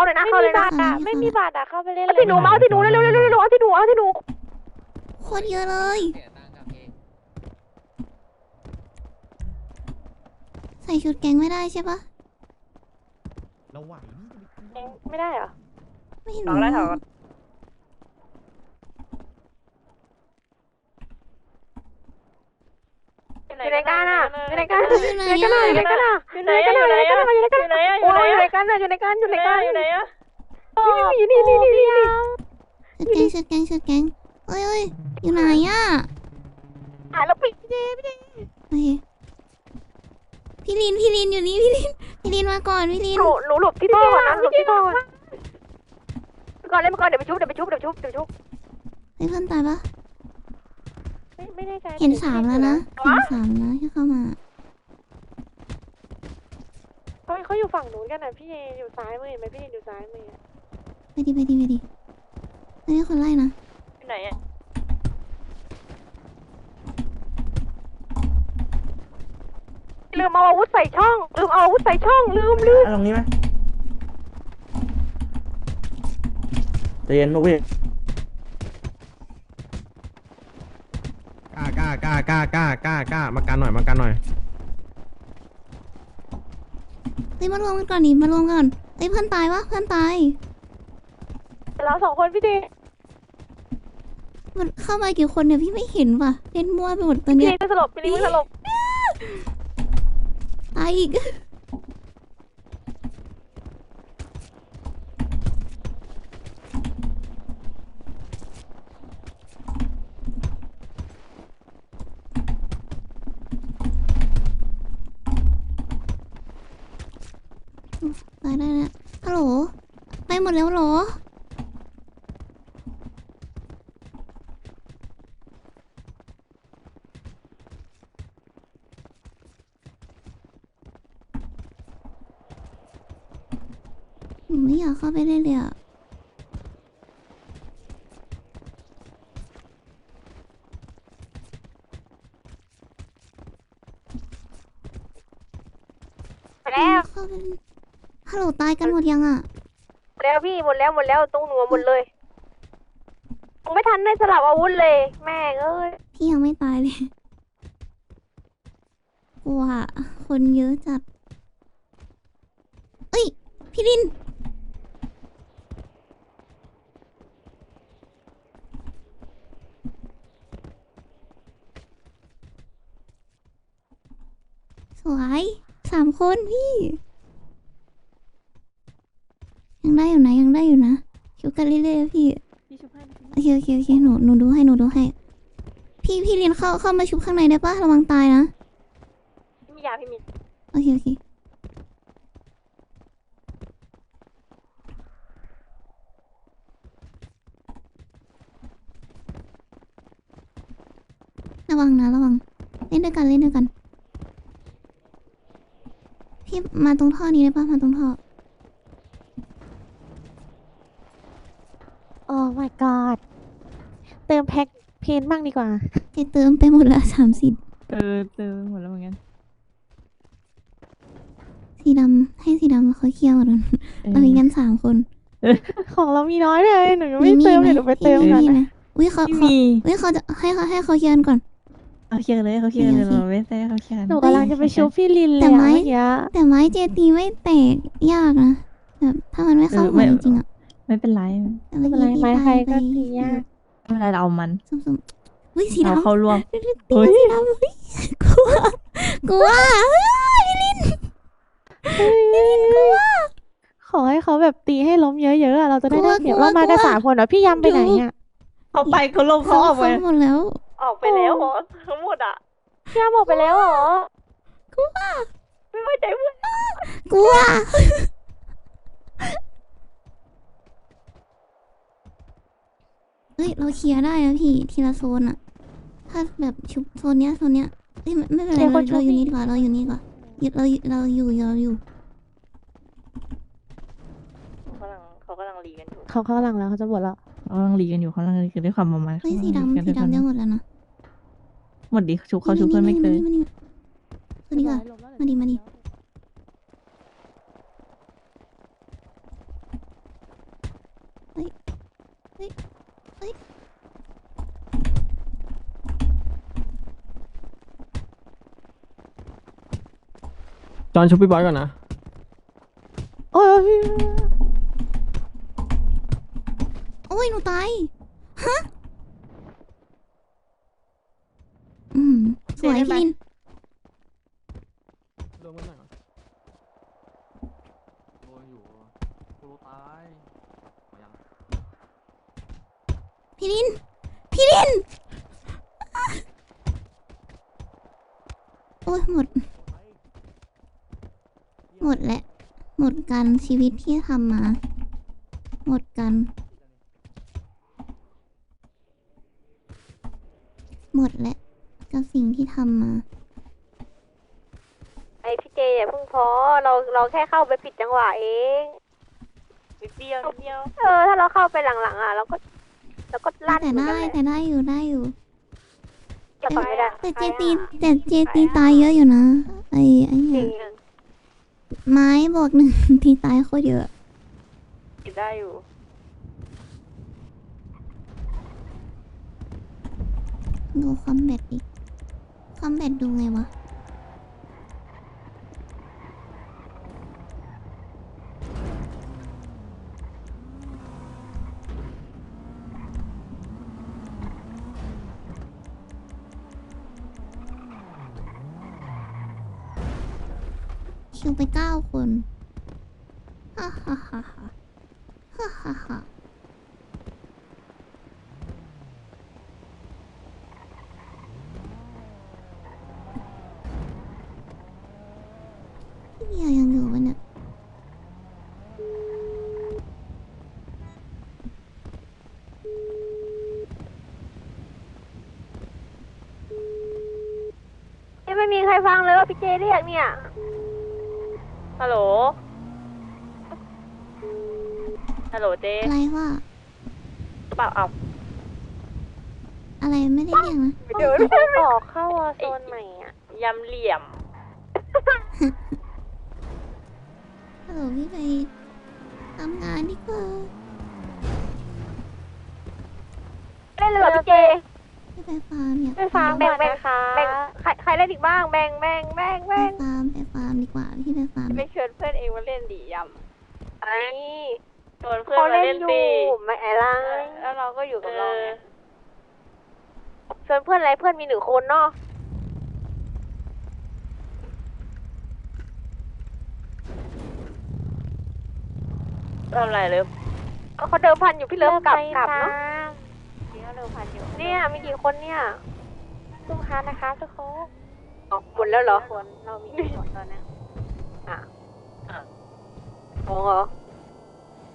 เข้าเลยนะไม่เข้ามีเลยนะบาทอะเข้าเลยไม่มีบาทอะ เข้าไปเล่นเอาที่หนูมาเอาที่หนูเร็วเร็วเร็วเร็วเอาที่หนูเอาที่หนูโคตรเยอะเลย ใส่ชุดแก๊งไม่ได้ใช่ปะเราไหวนี่จะไปไม่ได้เหรอ ไม่ถรู้อดได้ถอดก่อ อยู่ในกันอะอยู่ในกันเฮ้ยอยู่ไหนอยู่ในกันอะอะอยู่ในกันอะอยู่ในกันอะอยู่ในกันอะอยู่ในกันอยู่ไหนอะอโอ้ยู่ไหนยอยู่ในอะกันอะอยู่ในกันอยู่ในกันอยู่ไหนอะนี่นี่นี่นี่นี่นี่ชุดแก๊งชุดแก๊งชุดแก๊งเอ้ยเอ้ยอยู่ไหนอะอะแล้วปิดโอเคพี่ลินพี่ลินอยู่นี่พี่ลินพี่ลินมาก่อนพี่ลินหนูหนูหลบที่ท่อก่อนนะหลบที่ท่อก่อนก่อนเล่นก่อนเดี๋ยวไปชุบเดี๋ยวไปชุบเดี๋ยวชุบเดี๋ยวชุบเฮ้ยเพื่อนตายปะ ไม่ไม่แน่ใจเห็นสามแล้วนะเห็นสามแล้วที่เข้ามาเขาเขาอยู่ฝั่งนู้นกันนะพี่เออยู่ซ้ายมือเห็นไหมพี่เออยู่ซ้ายมืออะไปดิไปดิไปดิเฮ้ยคนไล่นะอยู่ไหนอะลืมเอาอาวุธใส่ช่องลืมเอาอาวุธใส่ช่องลืมลืมตรงนี้ไหมใจเย็นลูกพี่ กล้ากล้ากล้ากล้ากล้ากล้ากล้ามากันหน่อยมากันหน่อยเฮ้ยมารวมกันก่อนดิมารวมกันเฮ้ยเพื่อนตายวะเพื่อนตายเราสองคนพี่เจมันเข้ามากี่คนเนี่ยพี่ไม่เห็นว่ะเล่นมั่วไปหมดตอนพี่เนี้เอยก็สลบพี่ลิงก็สลบตายอีก ตายได้แล้วฮัลโหล ไปหมดแล้วเหรอ หนูไม่อยากเข้าไปเล่นเลยอะไปแล้วเข้าไปเล่น ฮัลโหลตายกันหมดยังอะหมดแล้วพี่หมดแล้วหมดแล้วตรงหนูหมดเลยผมไม่ทันได้สลับอาวุธเลย แม่งเอ้ยพี่ยังไม่ตายเลยกลัวอะคนเยอะจัด เอ้ย พี่ลิน สวยสามคนพี่ยัง ได้อยู่นะยังได้อยู่นะคิวกันเรื่อยๆพี่พี่ชุบให้โอเคโอเคโอเคหนูหนูดูให้หนูดูให้ พี่พี่ลินเข้าเข้ามาชุบข้างในได้ปะระวังตายนะพี่มียาพี่มีโอเคโอเคระวังนะระวังเล่นด้วยกันเล่นด้วยกัน พี่มาตรงท่อนี้ได้ปะมาตรงท่อโอ้ my god เติมแพ็คเพ นบ้างดีกว่าเจเติมไปหมดละสามสิบเออเติมหมดแล้วเหมือนกันสีดำให้สีดำเขาเคลียร์หมดแล้วเรามีกันสามคน ของเรามีน้อยเลยหนูยังไม่เติมเลยหนูไปเติมพี่กันมีไหมอุ้ยเขาไม่เขามีอุ้ยเขาจะให้เขาให้เขาเคลียร์กันก่อนเขาเคลียร์เลยเขาเคลียร์เลยโอเคเราไม่เติมเขาเคลียร์หนูกำลังจะไปชุบพี่ลินเลยแต่อะไม้เมื่อกี้แต่ไม้เจตีไม่แตกยากนะแบบถ้ามันไม่เข้าหัวจริงๆอะไม่เป็นไรแต่ไม่เมื่อเป็นไรกี้ไม้พี่ใครตายไปก็ตียาก ไม่เป็นไรเราเอามันสุ่มๆอุ้ยสีเราดำเข้าร่วมตีเฮ้ยสีดำอุ้ยกลัวกลัวเฮ้ยพี่ลินพี่ลินกลัว ขอให้เขาแบบตีให้ล้มเยอะๆอะเราจะได้กลัวได้เปรียบกลัวเรามากันกลัว สามคนเหรอพี่ยำไปไหนอะเขาไปเขาลงเขาออกไป หมดแล้ว ออกไปแล้วเหรอทั้งหมดอะพี่ยาบอกไปแล้วเหรอ กลัว ไม่ไว้ใจเพื่อนกลัว เฮ้ยเราเคลียร์ได้นะพี่ทีละโซนอะถ้าแบบชุบโซนเนี้ยโซนเนี้ยเอ้ยไม่ไม่เป็นไรเราเราอยู่นี่ดีกว่าเราอยู่นี่ดีกว่าอยู่เราเราอยู่เราอยู่เขากำลังเขากำลังรีกันอยู่เขาเข้าหลังแล้วเขาจะบวชแล้วเขากำลังรีกันอยู่เขากำลังรีกันด้วยความประมาทเฮ้ยสีเขากำลังรีดำกันสีด้วยความดำได้หมดแล้วนะหมดดิชุบเขาชุบเพื่อนไม่เคยมานี่มานี่มานี่มานี่มานี่มาดีกว่ามาดิมาดิ เรียบร้อยล้มแล้วเหลือ มาดิ เดียว มาดิ เดียว ฮ้ยเฮ้ยเฮ้ย จอนชุบพี่บอยก่อนนะโอ้ยพี่โอ้ยหนูตาย ฮะ อืม สวยพี่ลินรวมกันหน่อยก่อโดนอยู่กูรู้ตายพี่ลิน พี่ลินอะโอ้ยหมด หมดแหละ หมดกันชีวิตที่ทำมา หมดกัน หมดแหละกับสิ่งที่ทำมา ไอพี่เจอย่าเพิ่งท้อเราเราแค่เข้าไปปิดจังหวะเองนิดเดียวนิดเดียว เออ ถ้าเราเข้าไปหลังๆอะเราก็เราก็ลั่นแต่ได้แต่ได้อยู่ได้อยู่จะไปไม่ได้แต่เจตีแต่เจตีตายเยอะอยู่นะไอ้ไอ้จริเนี่ยง ไม้บอกหนึ่ง ที่ตายโคตรเยอะติดได้อยู่ ดูคอมแบทดิคอมแบทดูไงวะ คิวไปเก้าคนฮ่าฮ่าฮ่าฮ่าฮ่าฮ่าฮ่าพี่เบียยังอยู่ปะเนี่ยยังไม่มีใครฟังเลยว่าพี่เจเรียกเนี่ย ฮัลโหล ฮัลโหลเจอะไรว่าเปล่าเอาอะไรไม่ได้เรียกนะเดี๋ยวออกเข้าวอโซนใหม่อะยำเหลี่ยม ฮัลโหลพี่ไปทำงานดีกว่าเล่นเลยเหรอพี่เจพี่ไปฟาร์มอยากไปฟาร์มแบ่งก่อนแบ่งนะคะแบ่งใครใครเล่นอีกบ้าง แบ่งแบ่งแบ่งไปแบ่งฟา ร์มไปฟาร์มดีกว่าพี่ไปฟาร์มไม่ชวนเพื่อนเองมาเล่นดียไอ้ำชวนเพื่อนเขามาเล่เล่นนอตียู่ไม่อะไรแล้วเราก็อยู่กับเราไงชวนเพื่อนอะไรเพื่อนมีหนึ่งคนเนาะทำอะไรเลยเขาเดิมพันอยู่พี่เลิฟกลับกลับเนาะเดี๋ยวเราพันอยู่เนี่ยมีกี่คนเนี่ยคุ้มค่านะคะทุกคน อ๋อหมดแล้วเหรอ คนเรามีกี่คนตอนนี้อ๋อเหรอ